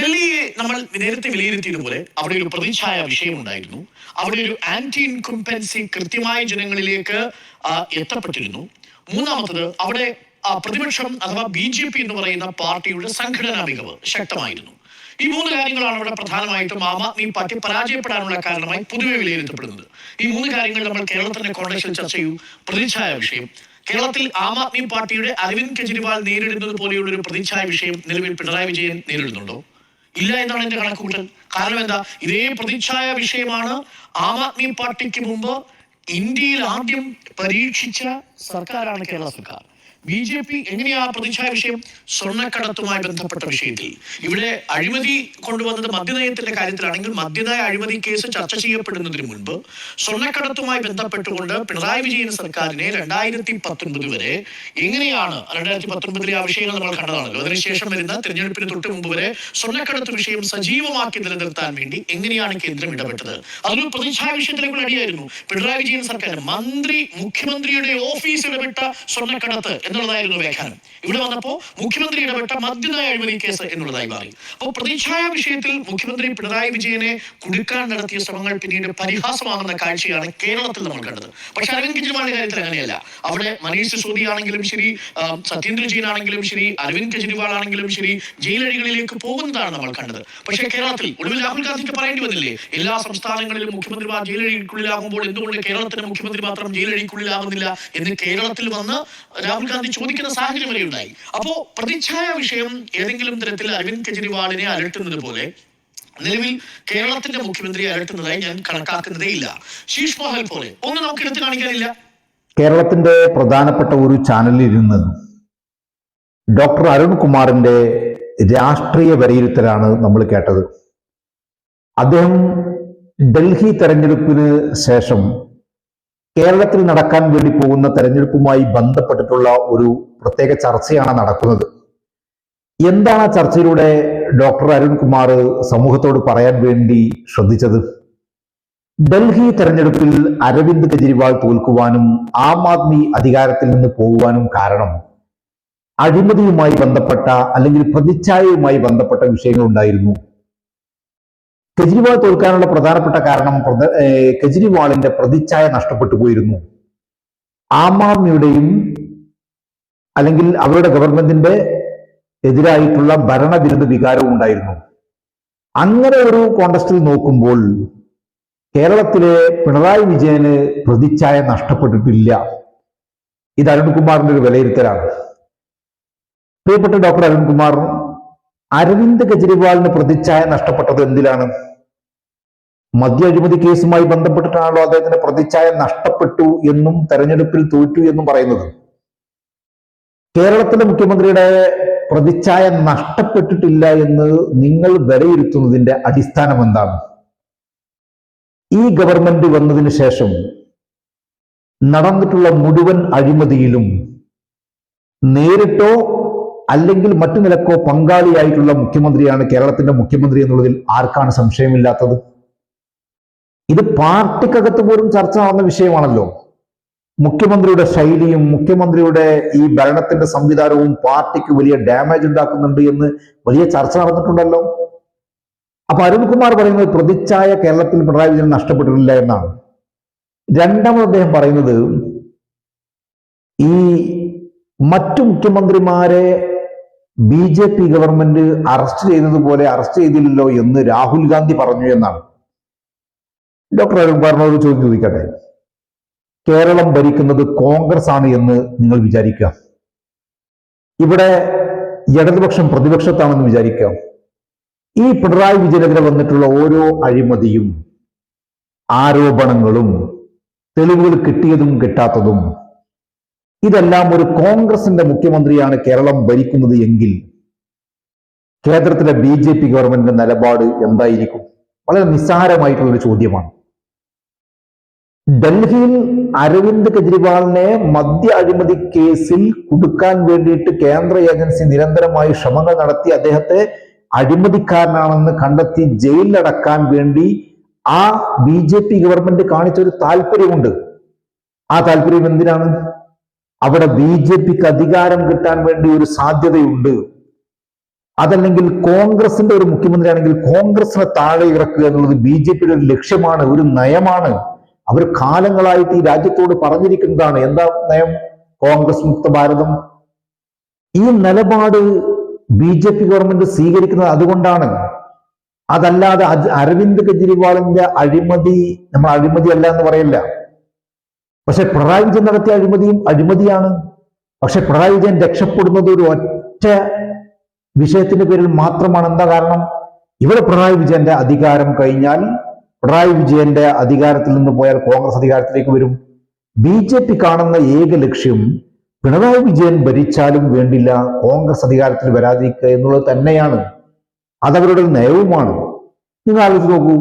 ഡൽഹിയെ നമ്മൾ നേരത്തെ വിലയിരുത്തിയതുപോലെ അവിടെ ഒരു പ്രതിച്ഛായ വിഷയമുണ്ടായിരുന്നു. അവിടെ ഒരു ആന്റി ഇൻകംപെൻസി കൃത്യമായ ജനങ്ങളിലേക്ക് എത്തപ്പെട്ടിരുന്നു. മൂന്നാമത്തത് അവിടെ ആ, പ്രതിപക്ഷം അഥവാ ബി ജെ പി എന്ന് പറയുന്ന പാർട്ടിയുടെ സംഘടനാ മികവ് ശക്തമായിരുന്നു. ഈ മൂന്ന് കാര്യങ്ങളാണ് അവിടെ പ്രധാനമായിട്ടും ആം ആദ്മി പാർട്ടി പരാജയപ്പെടാനുള്ള കാരണമായി പൊതുവെ വിലയിരുത്തപ്പെടുന്നത്. ഈ മൂന്ന് കാര്യങ്ങൾ നമ്മൾ കേരളത്തിന്റെ കോൺഗ്രസിൽ ചർച്ച ചെയ്യൂ പ്രതിച്ഛായ വിഷയം. കേരളത്തിൽ ആം ആദ്മി പാർട്ടിയുടെ അരവിന്ദ് കെജ്രിവാൾ നേരിടുന്നത് പോലെയുള്ള ഒരു പ്രതിച്ഛായ വിഷയം നിലവിൽ പിണറായി വിജയൻ നേരിടുന്നുണ്ടോ? ഇല്ല എന്നാണ് എന്റെ കണക്കുകൂട്ടൽ കാരണം എന്താ? ഇതേ പ്രതിച്ഛായ വിഷയമാണ് ആം ആദ്മി പാർട്ടിക്ക് മുമ്പ് ഇന്ത്യയിൽ ആദ്യം പരീക്ഷിച്ച സർക്കാരാണ് കേരള സർക്കാർ. ബി ജെ പി എങ്ങനെയാ പ്രതിച്ഛായ വിഷയം സ്വർണക്കടത്തുമായി ബന്ധപ്പെട്ട വിഷയത്തിൽ? ഇവിടെ അഴിമതി കൊണ്ടുവന്നത് മദ്യനയത്തിന്റെ കാര്യത്തിലാണെങ്കിൽ മദ്യനയ അഴിമതി കേസ് ചർച്ച ചെയ്യപ്പെടുന്നതിന് മുൻപ് സ്വർണക്കടത്തുമായി ബന്ധപ്പെട്ടുകൊണ്ട് പിണറായി വിജയൻ സർക്കാരിനെ രണ്ടായിരത്തി പത്തൊൻപത് വരെ എങ്ങനെയാണ് രണ്ടായിരത്തി പത്തൊൻപതിലെ ആ വിഷയങ്ങൾ നമ്മൾ കണ്ടതാണല്ലോ. അതിനുശേഷം വരുന്ന തെരഞ്ഞെടുപ്പിന് തൊട്ട് മുമ്പ് വരെ സ്വർണക്കടത്ത് വിഷയം സജീവമാക്കി നിലനിർത്താൻ വേണ്ടി എങ്ങനെയാണ് കേന്ദ്രം ഇടപെട്ടത്? അതൊരു പ്രതിച്ഛായ വിഷയത്തിലേക്കുള്ള അടിയായിരുന്നു പിണറായി വിജയൻ സർക്കാർ മന്ത്രി മുഖ്യമന്ത്രിയുടെ ഓഫീസ് ഇടപെട്ട സ്വർണക്കടത്ത് എന്നുള്ളതായിരുന്നു വ്യാഖ്യാനം. ഇവിടെ വന്നപ്പോ മുഖ്യമന്ത്രി ഇടപെട്ട മദ്യനയ അഴിമതി കേസ് എന്നുള്ളതായി മാറി. അപ്പോൾ പ്രതിച്ഛായ വിഷയത്തിൽ മുഖ്യമന്ത്രി പിണറായി വിജയനെ കുടുക്കാൻ നടത്തിയ ശ്രമങ്ങൾ പിന്നീട് പരിഹാസമാകുന്ന കാഴ്ചയാണ് കേരളത്തിൽ നമ്മൾ കണ്ടത്. പക്ഷെ അരവിന്ദ് കെജ്രിവാളിന്റെ കാര്യത്തിൽ അങ്ങനെയല്ല. അവിടെ മനീഷ് സിസോദി ആണെങ്കിലും ശരി സത്യേന്ദ്ര ജെയിൻ ആണെങ്കിലും ശരി അരവിന്ദ് കെജ്രിവാൾ ആണെങ്കിലും ശരി ജയിലഴികളിലേക്ക് പോകുന്നതാണ് നമ്മൾ കണ്ടത്. പക്ഷേ കേരളത്തിൽ ഒടുവിൽ രാഹുൽ ഗാന്ധിക്ക് പറയേണ്ടി വന്നില്ലേ? എല്ലാ സംസ്ഥാനങ്ങളിലും മുഖ്യമന്ത്രിമാർ ജയിലഴിക്കുള്ളിലാകുമ്പോൾ എന്തുകൊണ്ട് കേരളത്തിലെ മുഖ്യമന്ത്രി മാത്രം ജയിലഴിക്കുള്ളിലാകുന്നില്ല എന്ന് കേരളത്തിൽ വന്ന് രാഹുൽ ഗാന്ധി ചോദിക്കുന്ന സാഹചര്യം വരെ ഉണ്ടായി. അപ്പോ പ്രതിച്ഛായ വിഷയം ഏതെങ്കിലും തരത്തിൽ അരവിന്ദ് കെജ്രിവാളിനെ അലട്ടുന്നത് പോലെ നിലവിൽ കേരളത്തിന്റെ മുഖ്യമന്ത്രിയെ അലട്ടുന്നതായി ഞാൻ കണക്കാക്കുന്നതേ ഇല്ല. ശീഷ് മഹൽ പോലെ. ഒന്നും നമുക്ക് എടുത്തു കാണിക്കാനില്ല. കേരളത്തിന്റെ പ്രധാനപ്പെട്ട ഒരു ചാനലിൽ ഇരുന്ന് ഡോക്ടർ അരുൺകുമാറിന്റെ രാഷ്ട്രീയ വിലയിരുത്തലാണ് നമ്മൾ കേട്ടത്. അദ്ദേഹം ഡൽഹി തെരഞ്ഞെടുപ്പിന് ശേഷം കേരളത്തിൽ നടക്കാൻ വേണ്ടി പോകുന്ന തെരഞ്ഞെടുപ്പുമായി ബന്ധപ്പെട്ടിട്ടുള്ള ഒരു പ്രത്യേക ചർച്ചയാണ് നടക്കുന്നത്. എന്താണ് ആ ചർച്ചയിലൂടെ ഡോക്ടർ അരുൺകുമാർ സമൂഹത്തോട് പറയാൻ വേണ്ടി ശ്രദ്ധിച്ചത്? ഡൽഹി തെരഞ്ഞെടുപ്പിൽ അരവിന്ദ് കെജ്രിവാൾ തോൽക്കുവാനും ആം ആദ്മി അധികാരത്തിൽ നിന്ന് പോകുവാനും കാരണം അഴിമതിയുമായി ബന്ധപ്പെട്ട അല്ലെങ്കിൽ പ്രതിച്ഛായയുമായി ബന്ധപ്പെട്ട വിഷയങ്ങൾ ഉണ്ടായിരുന്നു കെജ്രിവാൾ തോൽക്കാനുള്ള പ്രധാനപ്പെട്ട കാരണം കെജ്രിവാളിന്റെ പ്രതിച്ഛായ നഷ്ടപ്പെട്ടു പോയിരുന്നു. ആം ആദ്മിയുടെയും അല്ലെങ്കിൽ അവരുടെ ഗവൺമെന്റിന്റെ എതിരായിട്ടുള്ള ഭരണവിരുദ്ധ വികാരവും ഉണ്ടായിരുന്നു. അങ്ങനെ ഒരു കോണ്ടസ്റ്റിൽ നോക്കുമ്പോൾ കേരളത്തിലെ പിണറായി വിജയന് പ്രതിച്ഛായ നഷ്ടപ്പെട്ടിട്ടില്ല. ഇത് അരുൺകുമാറിന്റെ ഒരു വിലയിരുത്തലാണ്. പ്രിയപ്പെട്ട ഡോക്ടർ അരുൺകുമാർ അരവിന്ദ് കെജ്രിവാളിന് പ്രതിച്ഛായ നഷ്ടപ്പെട്ടത് എന്തിലാണ്? മദ്യ അഴിമതി കേസുമായി ബന്ധപ്പെട്ടിട്ടാണല്ലോ അദ്ദേഹത്തിന്റെ പ്രതിച്ഛായ നഷ്ടപ്പെട്ടു എന്നും തെരഞ്ഞെടുപ്പിൽ തോറ്റു എന്നും പറയുന്നത്. കേരളത്തിലെ മുഖ്യമന്ത്രിയുടെ പ്രതിച്ഛായ നഷ്ടപ്പെട്ടിട്ടില്ല എന്ന് നിങ്ങൾ വിലയിരുത്തുന്നതിന്റെ അടിസ്ഥാനം എന്താണ്? ഈ ഗവൺമെന്റ് വന്നതിന് ശേഷം നടന്നിട്ടുള്ള മുഴുവൻ അഴിമതിയിലും നേരിട്ടോ അല്ലെങ്കിൽ മറ്റു നിലക്കോ പങ്കാളിയായിട്ടുള്ള മുഖ്യമന്ത്രിയാണ് കേരളത്തിന്റെ മുഖ്യമന്ത്രി എന്നുള്ളതിൽ ആർക്കാണ് സംശയമില്ലാത്തത്? ഇത് പാർട്ടിക്കകത്ത് പോലും ചർച്ച നടന്ന വിഷയമാണല്ലോ. മുഖ്യമന്ത്രിയുടെ ശൈലിയും മുഖ്യമന്ത്രിയുടെ ഈ ഭരണത്തിന്റെ സംവിധാനവും പാർട്ടിക്ക് വലിയ ഡാമേജ് ഉണ്ടാക്കുന്നുണ്ട് എന്ന് വലിയ ചർച്ച നടന്നിട്ടുണ്ടല്ലോ. അപ്പൊ അരുൺകുമാർ പറയുന്നത് പ്രതിച്ഛായ കേരളത്തിൽ പിണറായി വിജയൻ നഷ്ടപ്പെട്ടിട്ടില്ല എന്നാണ്. രണ്ടാമത് അദ്ദേഹം പറയുന്നത് ഈ മറ്റു മുഖ്യമന്ത്രിമാരെ B J P government arrest ചെയ്തതുപോലെ അറസ്റ്റ് ചെയ്തില്ലല്ലോ എന്ന് രാഹുൽ ഗാന്ധി പറഞ്ഞു എന്നാണ്. ഡോക്ടർ അരുൺകുമാറിനോട് ചോദ്യം ചോദിക്കട്ടെ? കേരളം ഭരിക്കുന്നത് കോൺഗ്രസ് ആണ് എന്ന് നിങ്ങൾ വിചാരിക്കുക? ഇവിടെ ഇടതുപക്ഷം പ്രതിപക്ഷത്താണെന്ന് വിചാരിക്കുക? ഈ പിണറായി വിജയനെതിരെ വന്നിട്ടുള്ള ഓരോ അഴിമതിയും ആരോപണങ്ങളും തെളിവുകൾ കിട്ടിയതും കിട്ടാത്തതും ഇതെല്ലാം ഒരു കോൺഗ്രസിന്റെ മുഖ്യമന്ത്രിയാണ് കേരളം ഭരിക്കുന്നത് എങ്കിൽ കേന്ദ്രത്തിലെ ബി ജെ പി ഗവൺമെന്റിന്റെ നിലപാട് എന്തായിരിക്കും? വളരെ നിസ്സാരമായിട്ടുള്ള ഒരു ചോദ്യമാണ്. ഡൽഹിയിൽ അരവിന്ദ് കെജ്രിവാളിനെ മദ്യ അഴിമതി കേസിൽ കുടുക്കാൻ വേണ്ടിയിട്ട് കേന്ദ്ര ഏജൻസി നിരന്തരമായി ശ്രമങ്ങൾ നടത്തി അദ്ദേഹത്തെ അഴിമതിക്കാരനാണെന്ന് കണ്ടെത്തി ജയിലിലടക്കാൻ വേണ്ടി ആ ബി ജെ പി ഗവൺമെന്റ് കാണിച്ച ഒരു താല്പര്യമുണ്ട്. ആ താല്പര്യം എന്തിനാണ്? അവിടെ ബി ജെ പിക്ക് അധികാരം കിട്ടാൻ വേണ്ടി ഒരു സാധ്യതയുണ്ട്. അതല്ലെങ്കിൽ കോൺഗ്രസിന്റെ ഒരു മുഖ്യമന്ത്രി ആണെങ്കിൽ കോൺഗ്രസിനെ താഴെ ഇറക്കുക എന്നുള്ളത് ബി ജെ പിയുടെ ഒരു ലക്ഷ്യമാണ് ഒരു നയമാണ്. അവർ കാലങ്ങളായിട്ട് ഈ രാജ്യത്തോട് പറഞ്ഞിരിക്കുന്നതാണ് എന്താ നയം? കോൺഗ്രസ് മുക്ത ഭാരതം. ഈ നിലപാട് ബി ജെ പി ഗവൺമെന്റ് സ്വീകരിക്കുന്നത് അതുകൊണ്ടാണ്. അതല്ലാതെ അരവിന്ദ് കെജ്രിവാളിന്റെ അഴിമതി നമ്മൾ അഴിമതി അല്ല എന്ന് പറയില്ല. പക്ഷെ പിണറായി വിജയൻ നടത്തിയ അഴിമതിയും അഴിമതിയാണ്. പക്ഷെ പിണറായി വിജയൻ രക്ഷപ്പെടുന്നത് ഒരു ഒറ്റ വിഷയത്തിന്റെ പേരിൽ മാത്രമാണ്. എന്താ കാരണം? ഇവിടെ പിണറായി വിജയന്റെ അധികാരം കഴിഞ്ഞാൽ പിണറായി വിജയന്റെ അധികാരത്തിൽ നിന്ന് പോയാൽ കോൺഗ്രസ് അധികാരത്തിലേക്ക് വരും. ബി ജെ പി കാണുന്ന ഏക ലക്ഷ്യം പിണറായി വിജയൻ ഭരിച്ചാലും വേണ്ടില്ല കോൺഗ്രസ് അധികാരത്തിൽ വരാതിരിക്കുക എന്നുള്ളത് തന്നെയാണ്. അതവരുടെ നയവുമാണ്. നിങ്ങൾ ആലോചിച്ച് നോക്കൂ.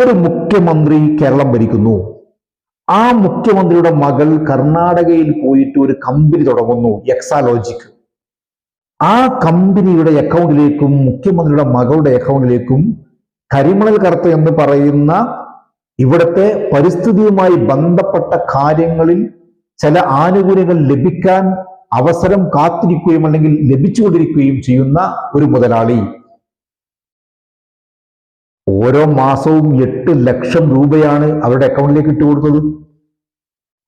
ഒരു മുഖ്യമന്ത്രി കേരളം ഭരിക്കുന്നു. ആ മുഖ്യമന്ത്രിയുടെ മകൾ കർണാടകയിൽ പോയിട്ട് ഒരു കമ്പനി തുടങ്ങുന്നു എക്സാലോജിക്ക് ആ കമ്പനിയുടെ അക്കൗണ്ടിലേക്കും മുഖ്യമന്ത്രിയുടെ മകളുടെ അക്കൗണ്ടിലേക്കും കരിമണൽ കറുത്ത എന്ന് പറയുന്ന ഇവിടുത്തെ പരിസ്ഥിതിയുമായി ബന്ധപ്പെട്ട കാര്യങ്ങളിൽ ചില ആനുകൂല്യങ്ങൾ ലഭിക്കാൻ അവസരം കാത്തിരിക്കുകയും അല്ലെങ്കിൽ ലഭിച്ചുകൊണ്ടിരിക്കുകയും ചെയ്യുന്ന ഒരു മുതലാളി. ഓരോ മാസവും എട്ട് ലക്ഷം രൂപയാണ് അവരുടെ അക്കൗണ്ടിലേക്ക് ഇട്ട് കൊടുത്തത്.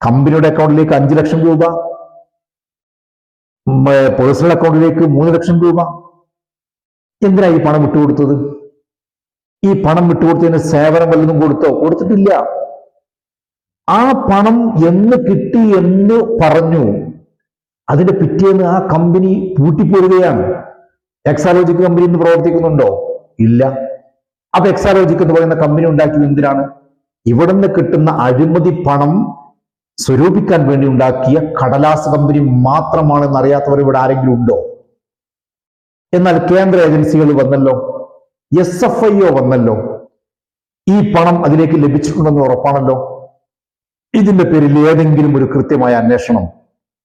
കമ്പനിയുടെ അക്കൗണ്ടിലേക്ക് അഞ്ച് ലക്ഷം രൂപ. പേഴ്സണൽ അക്കൗണ്ടിലേക്ക് മൂന്ന് ലക്ഷം രൂപ. എന്തിനാ ഈ പണം വിട്ടുകൊടുത്തത് ഈ പണം വിട്ടുകൊടുത്തതിന് സേവനം വല്ലതും കൊടുത്തോ? കൊടുത്തിട്ടില്ല. ആ പണം എന്ന് കിട്ടി എന്ന് പറഞ്ഞു. അതിന്റെ പിറ്റേന്ന് ആ കമ്പനി പൂട്ടിപ്പോരുകയാണ്. എക്സാലോജിക് കമ്പനി ഇന്ന് പ്രവർത്തിക്കുന്നുണ്ടോ? ഇല്ല. അപ്പൊ എക്സാലോജിക് എന്ന് പറയുന്ന കമ്പനി ഉണ്ടാക്കിയത് എന്തിനാണ്? ഇവിടുന്ന് കിട്ടുന്ന അഴിമതി പണം സ്വരൂപിക്കാൻ വേണ്ടി ഉണ്ടാക്കിയ കടലാസ് കമ്പനി മാത്രമാണെന്ന് അറിയാത്തവർ ഇവിടെ ആരെങ്കിലും ഉണ്ടോ? എന്നാൽ കേന്ദ്ര ഏജൻസികൾ വന്നല്ലോ എസ് എഫ് ഐ ഒ വന്നല്ലോ ഈ പണം അതിലേക്ക് ലഭിച്ചിട്ടുണ്ടെന്ന് ഉറപ്പാണല്ലോ. ഇതിന്റെ പേരിൽ ഏതെങ്കിലും ഒരു കൃത്യമായ അന്വേഷണം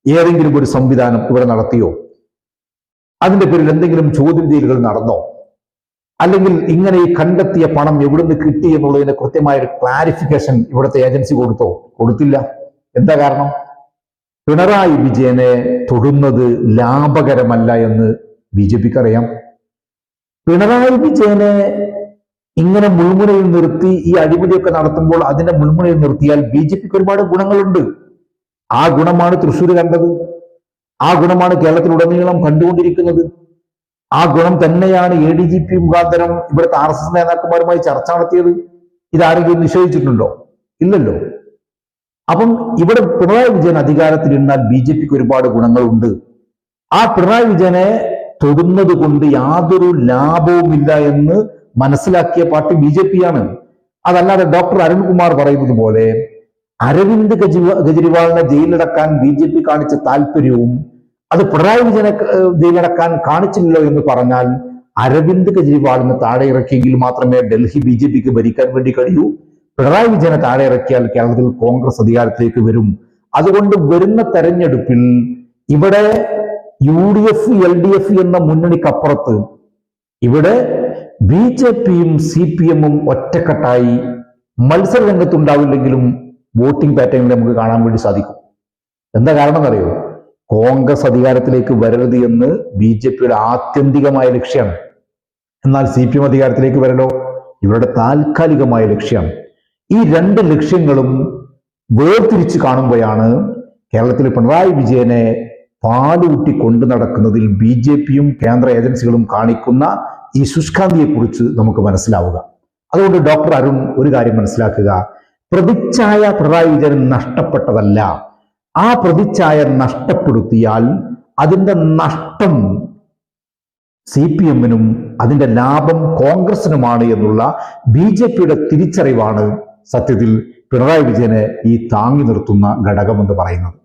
ഏതെങ്കിലും ഒരു സംവിധാനം ഇവിടെ നടത്തിയോ? അതിന്റെ പേരിൽ എന്തെങ്കിലും ചോദ്യം ചെയ്യലുകൾ നടന്നോ? അല്ലെങ്കിൽ ഇങ്ങനെ ഈ കണ്ടെത്തിയ പണം എവിടുന്ന് കിട്ടി എന്നുള്ളതിന്റെ കൃത്യമായ ഒരു ക്ലാരിഫിക്കേഷൻ ഇവിടുത്തെ ഏജൻസി കൊടുത്തോ? കൊടുത്തില്ല. എന്താ കാരണം? പിണറായി വിജയനെ തൊടുന്നത് ലാഭകരമല്ല എന്ന് ബി ജെ പിക്ക് അറിയാം. പിണറായി വിജയനെ ഇങ്ങനെ മുൾമുനയിൽ നിർത്തി ഈ അഴിമതിയൊക്കെ നടത്തുമ്പോൾ അതിന്റെ മുൾമുനയിൽ നിർത്തിയാൽ ബി ജെ പിക്ക് ഒരുപാട് ഗുണങ്ങളുണ്ട്. ആ ഗുണമാണ് തൃശ്ശൂർ കണ്ടത്. ആ ഗുണമാണ് കേരളത്തിലുടനീളം കണ്ടുകൊണ്ടിരിക്കുന്നത്. ആ ഗുണം തന്നെയാണ് എ ഡി ജി പി മുഖാന്തരം ഇവിടുത്തെ ആർ എസ് എസ് നേതാക്കന്മാരുമായി ചർച്ച നടത്തിയത്. ഇതാരെങ്കിലും നിഷേധിച്ചിട്ടുണ്ടോ? ഇല്ലല്ലോ. അപ്പം ഇവിടെ പിണറായി വിജയൻ അധികാരത്തിലിരുന്നാൽ ബി ജെ പിക്ക് ഒരുപാട് ഗുണങ്ങളുണ്ട്. ആ പിണറായി വിജയനെ തൊടുന്നത് കൊണ്ട് യാതൊരു ലാഭവുമില്ല എന്ന് മനസ്സിലാക്കിയ പാർട്ടി ബി ജെ പി ആണ്. അതല്ലാതെ ഡോക്ടർ അരുൺകുമാർ പറയുന്നത് പോലെ അരവിന്ദ് കെജ്രിവാ കെജ്രിവാളിനെ ജയിലിലടക്കാൻ ബി ജെ പി കാണിച്ച താല്പര്യവും അത് പിണറായി വിജയനെ ജയിലടക്കാൻ കാണിച്ചില്ലല്ലോ എന്ന് പറഞ്ഞാൽ അരവിന്ദ് കെജ്രിവാളിന് താഴെ ഇറക്കിയെങ്കിൽ മാത്രമേ ഡൽഹി ബി ജെ പിക്ക് ഭരിക്കാൻ വേണ്ടി കഴിയൂ. പിണറായി വിജയനെ താഴെ ഇറക്കിയാൽ കേരളത്തിൽ കോൺഗ്രസ് അധികാരത്തിലേക്ക് വരും. അതുകൊണ്ട് വരുന്ന തെരഞ്ഞെടുപ്പിൽ ഇവിടെ U D F L D F എന്ന മുന്നണിക്കപ്പുറത്ത് ഇവിടെ ബി ജെ പിയും സി പി എമ്മും ഒറ്റക്കെട്ടായി മത്സര രംഗത്തുണ്ടാവില്ലെങ്കിലും വോട്ടിംഗ് പാറ്റേണിൽ നമുക്ക് കാണാൻ വേണ്ടി സാധിക്കും. എന്താ കാരണം എന്നറിയോ കോൺഗ്രസ് അധികാരത്തിലേക്ക് വരരുത് എന്ന് ബി ജെ പിയുടെ ആത്യന്തികമായ ലക്ഷ്യമാണ് എന്നാൽ സി പി എം അധികാരത്തിലേക്ക് വരലോ? ഇവരുടെ താൽക്കാലികമായ ലക്ഷ്യമാണ് ഈ രണ്ട് ലക്ഷ്യങ്ങളും വേർതിരിച്ച് കാണുമ്പോഴാണ് കേരളത്തിൽ പിണറായി വിജയനെ പാലുകുട്ടി കൊണ്ടു നടക്കുന്നതിൽ ബി ജെ പിയും കേന്ദ്ര ഏജൻസികളും കാണിക്കുന്ന ഈ ശുഷ്കാന്തിയെക്കുറിച്ച് നമുക്ക് മനസ്സിലാവുക. അതുകൊണ്ട് ഡോക്ടർ അരുൺ ഒരു കാര്യം മനസ്സിലാക്കുക. പ്രതിച്ഛായ പിണറായി വിജയൻ നഷ്ടപ്പെട്ടതല്ല. ആ പ്രതിച്ഛായ നഷ്ടപ്പെടുത്തിയാൽ അതിന്റെ നഷ്ടം സി പി എമ്മിനും അതിന്റെ ലാഭം കോൺഗ്രസിനുമാണ് എന്നുള്ള ബി ജെ പിയുടെ തിരിച്ചറിവാണ് സത്യത്തിൽ പിണറായി വിജയനെ ഈ താങ്ങി നിർത്തുന്ന ഘടകമെന്ന് പറയുന്നത്.